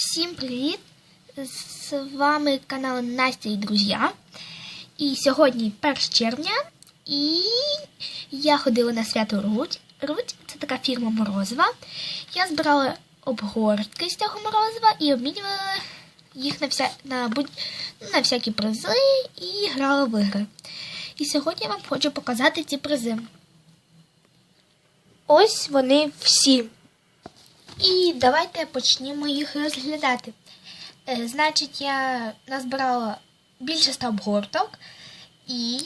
Всім привіт! З вами канал Настя і друзі. І сьогодні 1 червня, і я ходила на свято Руть. Руть це така фірма Морозова. Я збирала обгортки з цього морозива і обмінювала їх на, вся, на, будь, на всякі призи і грала в ігри. І сьогодні я вам хочу показати ці призи. Ось вони всі. І давайте почнемо їх розглядати. Е, значить, я назбирала більше 100 обгорток, і,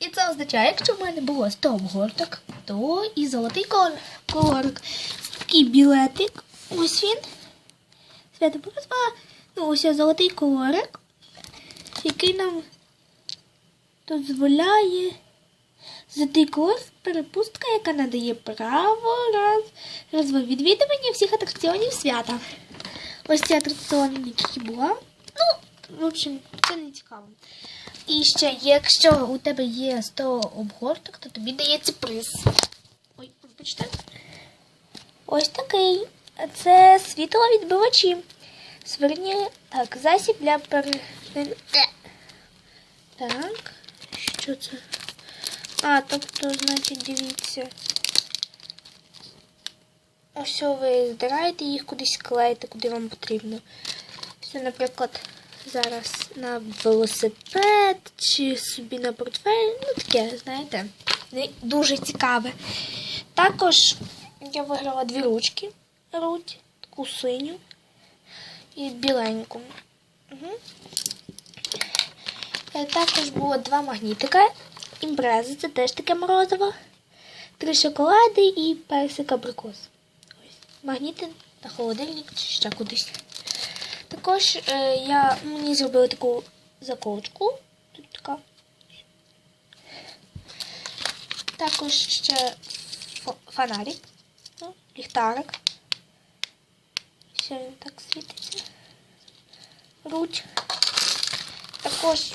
і це означає, якщо в мене було 100 обгорток, то і золотий кол- колорик. Такий білетик. Ось він. Свято Борисова. Ну, ось золотий колорик, який нам дозволяє Колор перепустка, яка надає право раз, разове відвідування всіх атракціонів свята. Ось ці атракціони, які була. Ну, в общем, це не цікаво. І ще, якщо у тебе є 100 обгорток, то тобі дається приз. Ой, вибачте. Ось такий. Це світловідбивачі. Зверні, так, засіб для пере... Так, що це? А, тобто, значить, дивіться. Ось ви здираєте їх кудись клеїте, куди вам потрібно. Все, наприклад, зараз на велосипед чи собі на портфель. Ну, таке, знаєте, дуже цікаве. Також я виграла дві ручки. Руть, таку синю і біленьку. Угу. Також було два магнітика. Імпрези, це теж таке морозиво. Три шоколади і персик абрикос. Магніти на холодильник чи ще кудись. Також е, я, мені зробили таку заколочку. Тут така. Також ще фонарик, ну, ліхтарик. Все він так світиться. Руть. Також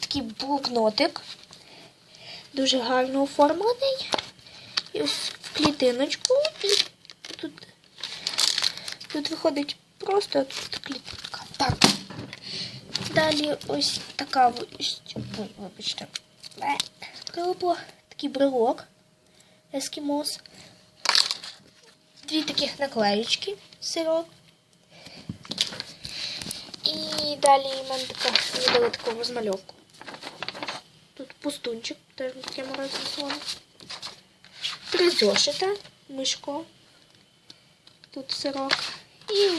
такий блокнотик дуже гарно оформлений. І ось в клітиночку. І тут тут виходить просто тут клітинка. Так. Далі ось така ось, вибачте. Прилипло такий брелок ескімос. Дві таких наклеєчки сирок. І далі в мене така дали таку розмальовку. Тут пустунчик, теж морозиво слон. Три зошита, мишко. Тут сирок. І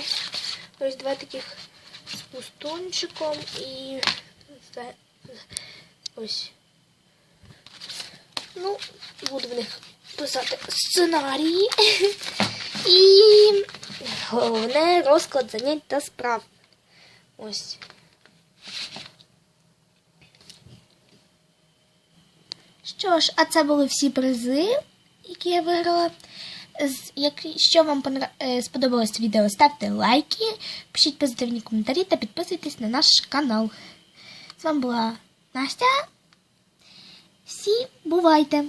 ось два таких з пустунчиком і ось. Ну, буду в них писати сценарії. І головне розклад занять та справ. Ось. Що ж, а це були всі призи, які я виграла. Якщо вам сподобалось відео, ставте лайки, пишіть позитивні коментарі та підписуйтесь на наш канал. З вами була Настя. Всі бувайте!